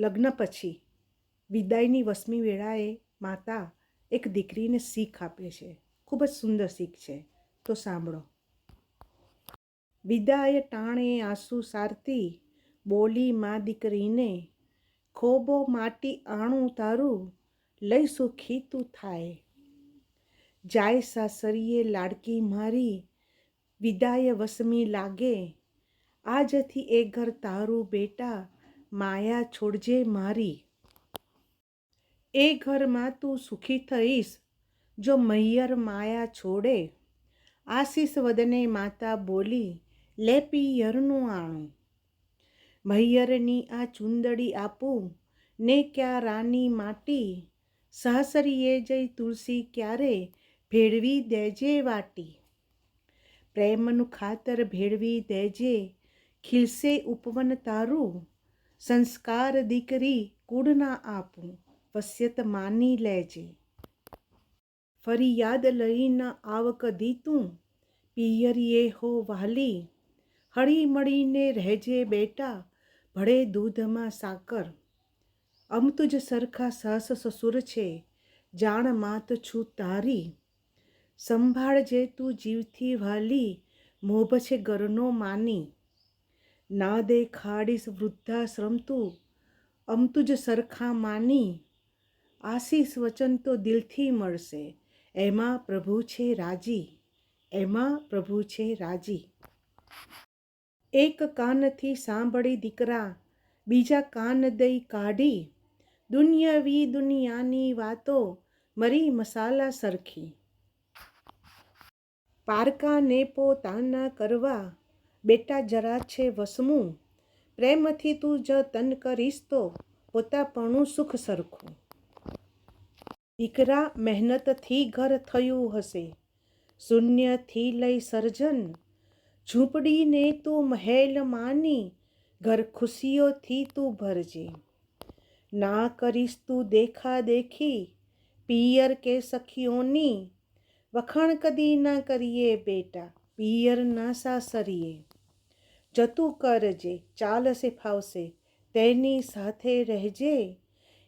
લગ્ન પછી વિદાયની વસમી વેળાએ માતા એક દીકરીને શીખ આપે છે. ખૂબ જ સુંદર શીખ છે. તો સાંભળો. વિદાય ટાણે આંસુ સારતી બોલી મા દીકરીને, ખોબો માટી આણું તારું લઈ સુખી તું થાય. જાય સાસરીએ લાડકી મારી, વિદાય વસમી લાગે. આજથી એ ઘર તારું બેટા માયા છોડજે મારી. એ ઘરમાં તું સુખી થઈશ, જો મૈયર માયા છોડે. આશીષ વદને માતા બોલી, લે પિયરનું આણું. મૈયરની આ ચુંદડી આપું, ને ક્યાં રાની માટી? સાસરીએ જઈ તુલસી ક્યારે ભેળવી દેજે વાટી? પ્રેમનું ખાતર ભેળવી દેજે, ખીલશે ઉપવન તારું. સંસ્કાર દીકરી કુળના આપું, વસ્યત માની લેજે. ફરી યાદ લઈને આવ કદી તું? પિયરીએ હો વાલી હળી મળીને રહેજે બેટા, ભળે દૂધમાં સાકર. અમ તુજ સરખા સાસ સસુર છે, જાણ માત છું તારી. સંભાળજે તું જીવથી વાલી મોભ છે ગરનો માની. ના દેખાડીશ વૃદ્ધાશ્રમ તું અમતું જ સરખા માની, આશીષ વચન તો દિલથી મળશે, એમાં પ્રભુ છે રાજી, એમાં પ્રભુ છે રાજી. એક કાનથી સાંભળી દીકરા, બીજા કાન દઈ કાઢી દુનિયાવી દુનિયાની વાતો મરી મસાલા સરખી. પારકાને પોતાના કરવા બેટા જરા છે વસમું, પ્રેમથી તું જ તન કરીશ તો પોતાપણું સુખ સરખું. દીકરા મહેનતથી ઘર થયું હશે, શૂન્યથી લઈ સર્જન, ઝૂંપડીને તું મહેલ માની, ઘર ખુશીઓથી તું ભરજે. ના કરીશ તું દેખા દેખી, પિયર કે સખીઓની, વખાણ કદી ના કરીએ બેટા, પિયર ના સાસરીએ. જતું કરજે ચાલશે ફાવશે તેની સાથે રહેજે.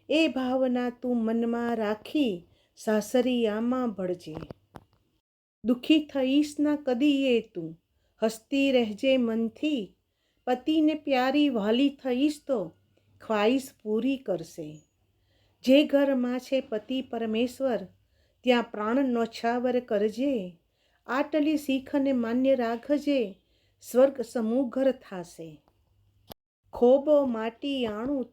એ ભાવના તું મનમાં રાખી સાસરિયામાં ભળજે. દુઃખી થઈશ ના કદી એ તું, હસતી રહેજે મનથી. પતિને પ્યારી વાલી થઈશ તો, ખ્વાઈશ પૂરી કરશે. જે ઘરમાં છે પતિ પરમેશ્વર, ત્યાં પ્રાણ નોછાવર કરજે. આટલી શીખને માન્ય રાખજે. સ્વર્ગ સમૂહ ઘર થાશે. ખોબો માટી આણું તા